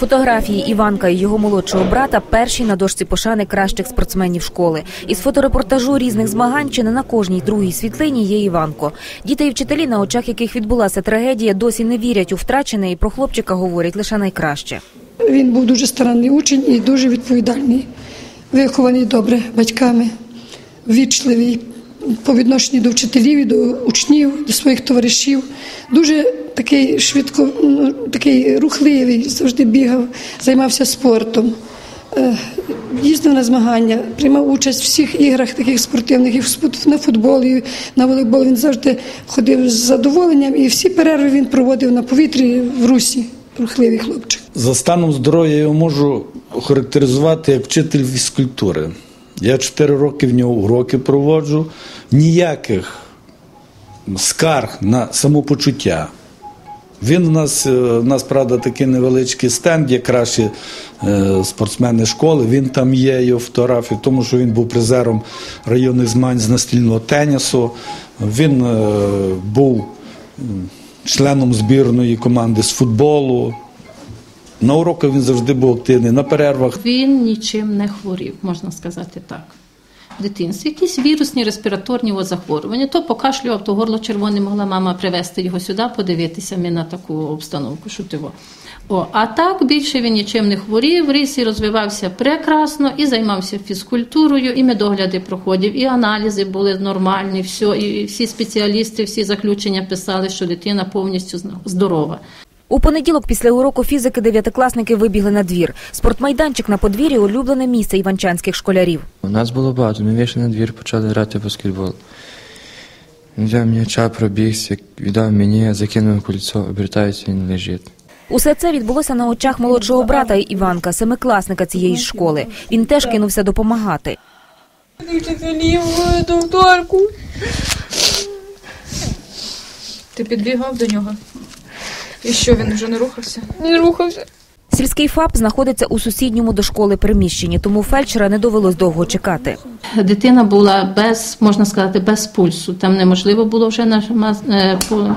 Фотографії Іванка і його молодшого брата перші на дошці пошани кращих спортсменів школи. Із фоторепортажу різних змагань чи не на кожній другій світлині є Іванко. Діти і вчителі, на очах яких відбулася трагедія, досі не вірять у втрачене і про хлопчика говорять лише найкраще. Він був дуже старанний учень і дуже відповідальний, вихований добре батьками, ввічливий по відношенню до вчителів, і до учнів, до своїх товаришів. Дуже такий швидко, ну, такий рухливий, завжди бігав, займався спортом. Е, Їздив на змагання, приймав участь в всіх іграх таких спортивних, і на футбол, і на волейбол. Він завжди ходив з задоволенням, і всі перерви він проводив на повітрі в русі. Рухливий хлопчик. За станом здоров'я я його можу охарактеризувати як вчитель фізкультури. Я 4 роки в нього уроки проводжу. Ніяких скарг на самопочуття. Він у нас, е, у нас, правда, такий невеличкий стенд, є кращі е, спортсмени школи. Він там є, його фотографії, тому що він був призером районних змагань з настільного тенісу. Він е, був членом збірної команди з футболу. На уроках він завжди був активний, на перервах Він нічим не хворів, можна сказати так. Дитинстві якісь вірусні респіраторні захворювання. То покашлював, то горло червоне могла мама привезти його сюди, подивитися ми на таку обстановку, що тиво. О, а так більше він нічим не хворів, ріс і розвивався прекрасно і займався фізкультурою, і медогляди проходив, і аналізи були нормальні, все, і всі спеціалісти, всі заключення писали, що дитина повністю здорова. У понеділок після уроку фізики дев'ятикласники вибігли на двір. Спортмайданчик на подвір'ї – улюблене місце іванчанських школярів. У нас було багато. Ми вийшли на двір, почали грати в баскетбол. Взяв м'яча, пробігся, віддав мені, я закинув кольцо, обертається, він лежить. Усе це відбулося на очах молодшого брата Іванка, семикласника цієї школи. Він теж кинувся допомагати. вчителів, докторку. Ти підбігав до нього? І що, він вже не рухався? Не рухався. Сільський ФАП знаходиться у сусідньому до школи приміщенні, тому фельдшера не довелось довго чекати. Дитина була без, можна сказати, без пульсу. Там неможливо було вже е, по-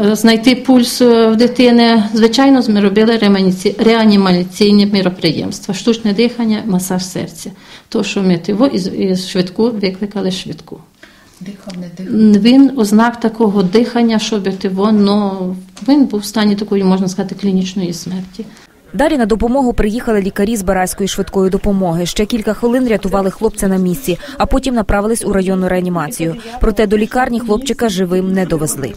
е, знайти пульс е, в дитини. Звичайно, ми робили реанімаційні міроприємства, штучне дихання, масаж серця. То, що ми тиво і швидку викликали швидку. Дихав, не дихав. Він ознак такого дихання, щоб тиво, воно він був в стані такої, можна сказати, клінічної смерті. Далі на допомогу приїхали лікарі з Барайської швидкої допомоги. Ще кілька хвилин рятували хлопця на місці, а потім направились у районну реанімацію. Проте до лікарні хлопчика живим не довезли.